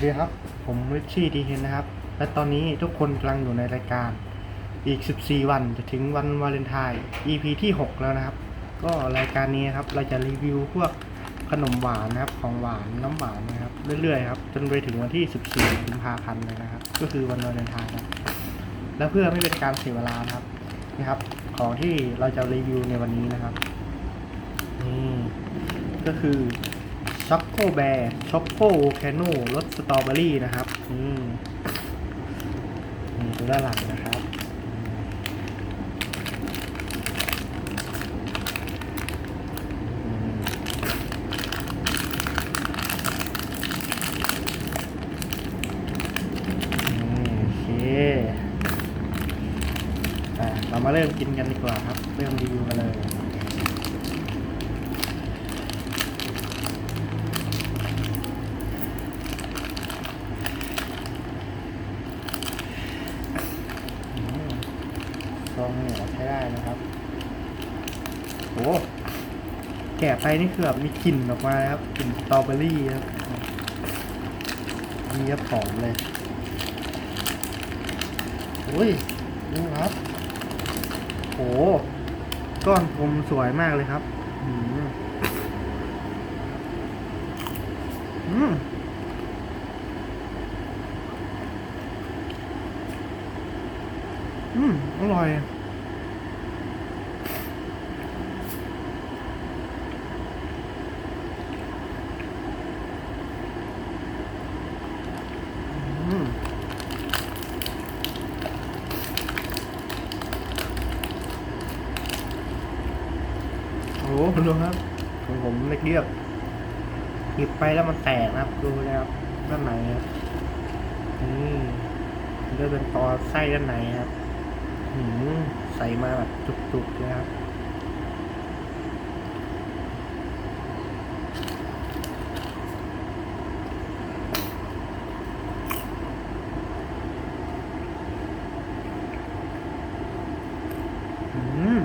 สวัสดีครับ ผมริชชี่ดีเฮนนะครับ และตอนนี้ทุกคนกำลังอยู่ในรายการ อีก 14 วันจะถึงวันวาเลนไทน์ EP ที่ 6 แล้วนะครับ ก็รายการนี้ครับ เราจะรีวิวพวกขนมหวานนะครับ ของหวานน้ำหวานนะครับ เรื่อยๆครับ จนไปถึงวันที่ 14กุมภาพันธ์เลยนะครับ ก็คือวันวาเลนไทน์นะและเพื่อไม่เป็นการเสียเวลานะครับนี่ครับ ของที่เราจะรีวิวในวันนี้นะครับ นี่ ก็คือ ช็อกโกแบร์ช็อกโกแคโนรสสตรอเบอรี่นะครับนี่นี่ดูด้านหลังนะครับอืมนี่โอเคอะเรามาเริ่มกินกันดีกว่าครับ เริ่มรีวิวกันเลย อืมซ องเหนียใช้ได้นะครับโอ้แกะไปนี่คือแบบมีกลิ่นออกมาครับกลิ่นสตรอเบอรี่ครับมีครับหอมเลยโอ้ยดูครับโอ้ก้อนกลมสวยมากเลยครับอืมอืมอืมอร่อย อืม โอ้โหดูครับของผมเล็กเรียบหยิบไปแล้วมันแตกนะครับ ดูนะครับด้านในครับนี่มันก็เป็นตอไส้ด้านในครับหืมใส่มาแบบจุกๆเลยครับอืม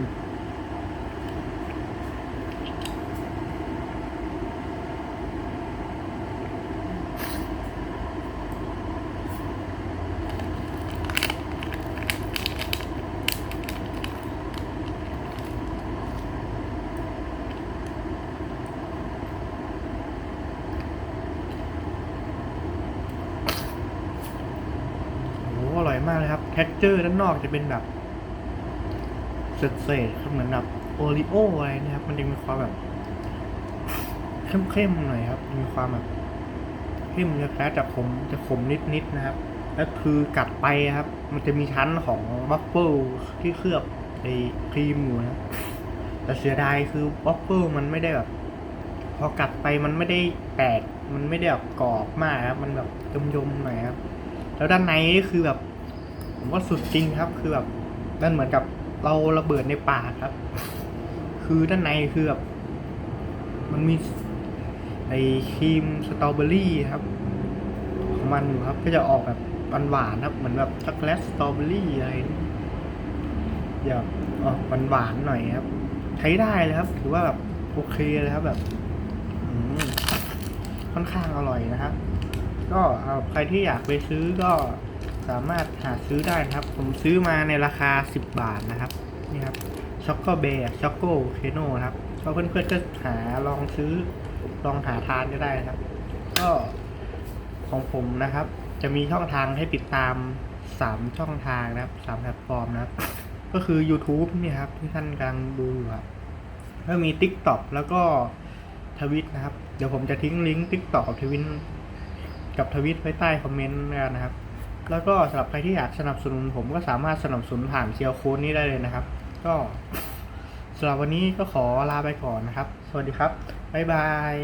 โอ้โหอร่อย มากเลยครับแท็กเจอร์ด้านนอกจะเป็นแบบเศษๆเหมือนแบบโอริโออะไรนะครับ มันจะมีความแบบเข้มๆหน่อยครับ มีความแบบเข้มจะแค่จะขมจะขมนิดๆนะครับ แล้วคือกัดไปครับ มันจะมีชั้นของวัฟเฟิลที่เคลือบไอ้ครีมอยู่นะแต่เสียดายคือวัฟเฟิลมันไม่ได้แบบ พอกัดไปมันไม่ได้แตกมันไม่ได้แบบกรอบมากครับ มันแบบยมๆหน่อยครับ แล้วด้านในนี่คือแบบ ผมว่าสุดจริงครับ คือแบบมันเหมือนกับเราระเบิดในป่าครับ คือด้านในคือแบบมันมีไอครีมสตรอเบอรี่ครับ ของมันอยู่ครับก็จะออกแบบหวานๆครับ เหมือนแบบช็อกโกแลตสตรอเบอรี่อะไรอย่าออกหวานๆหน่อยครับ ใช้ได้เลยครับ ถือว่าแบบโอเคเลยครับแบบค่อนข้างอร่อยนะครับ ก็เอาใครที่อยากไปซื้อก็ สามารถหาซื้อได้นะครับ ผมซื้อมาในราคา 10 บาทนะครับนี่ครับช็อกโกเบย์ช็อกโกเคโนครับก็เพื่อนๆก็หาลองซื้อลองหาทานก็ได้ครับ ก็ของผมนะครับ จะมีช่องทางให้ติดตาม3ช่องทางนะครับ3แพลตฟอร์มนะครับ ก็คือ YouTube เนี่ยครับที่ท่านกำลังดูอยู่ครับแล้วมี TikTok แล้วก็ทวิตนะครับ เดี๋ยวผมจะทิ้งลิงก์ TikTok กับทวิตกับทวิตไว้ใต้คอมเมนต์นะครับ แล้วก็สำหรับใครที่อยากสนับสนุนผมก็สามารถสนับสนุนผ่านเคียวโค้ดนี้ได้เลยนะครับ ก็สำหรับวันนี้ก็ขอลาไปก่อนนะครับ สวัสดีครับ บ๊ายบาย